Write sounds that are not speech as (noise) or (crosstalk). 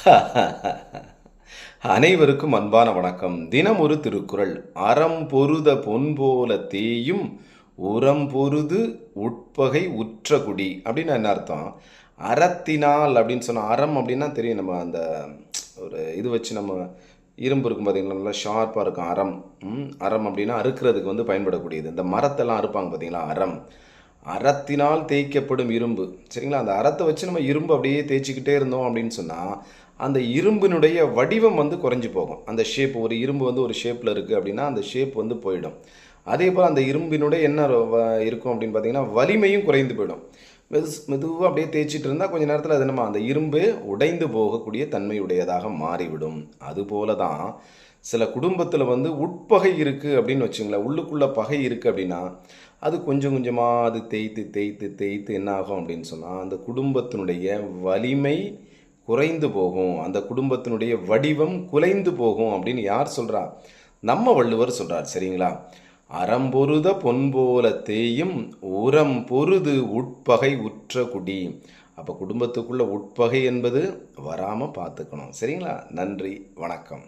(laughs) அனைவருக்கும் அன்பான வணக்கம். தினம் ஒரு திருக்குறள். அறம் பொருத பொன் போல தேயும் உரம் பொருது உட்பகை உற்ற குடி அப்படின்னு என்ன அர்த்தம்? அறத்தினால் அப்படின்னு சொன்னால் அறம் அப்படின்னா தெரியும். நம்ம அந்த ஒரு இது வச்சு நம்ம இரும்பு இருக்கும் பார்த்தீங்களா நல்லா ஷார்ப்பாக இருக்கும். அறம். ம், அறம் அப்படின்னா அறுக்கிறதுக்கு வந்து பயன்படக்கூடியது. இந்த மரத்தெல்லாம் அறுப்பாங்க பார்த்தீங்களா அறம். அறத்தினால் தேய்க்கப்படும் இரும்பு. சரிங்களா? அந்த அறத்தை வச்சு நம்ம இரும்பு அப்படியே தேய்ச்சிக்கிட்டே இருந்தோம் அப்படின்னு சொன்னால் அந்த இரும்பினுடைய வடிவம் வந்து குறைஞ்சி போகும். அந்த ஷேப் ஒரு இரும்பு வந்து ஒரு ஷேப்பில் இருக்குது அப்படின்னா அந்த ஷேப் வந்து போயிடும். அதே போல் அந்த இரும்பினுடைய என்ன வ- இருக்கும் அப்படின்னு பார்த்தீங்கன்னா வலிமையும் குறைந்து போயிடும். மெது மெதுவாக அப்படியே தேய்ச்சிட்டு இருந்தால் கொஞ்சம் நேரத்தில் அது நம்ம அந்த இரும்பு உடைந்து போகக்கூடிய தன்மையுடையதாக மாறிவிடும். அதுபோல தான் சில குடும்பத்தில் வந்து உட்பகை இருக்குது அப்படின்னு வச்சுங்களேன் உள்ளுக்குள்ளே பகை இருக்குது அப்படின்னா அது கொஞ்சம் கொஞ்சமாக அது தேய்த்து தேய்த்து தேய்த்து என்ன ஆகும் அப்படின்னு சொன்னால் அந்த குடும்பத்தினுடைய வலிமை குறைந்து போகும். அந்த குடும்பத்தினுடைய வடிவம் குலைந்து போகும் அப்படின்னு யார் சொல்கிறா நம்ம வள்ளுவர் சொல்கிறார் சரிங்களா? அறம்பொருத பொன் போல தேயும் உரம் பொருது உட்பகை உற்ற குடி. அப்போ குடும்பத்துக்குள்ள உட்பகை என்பது வராமல் பார்த்துக்கணும் சரிங்களா? நன்றி வணக்கம்.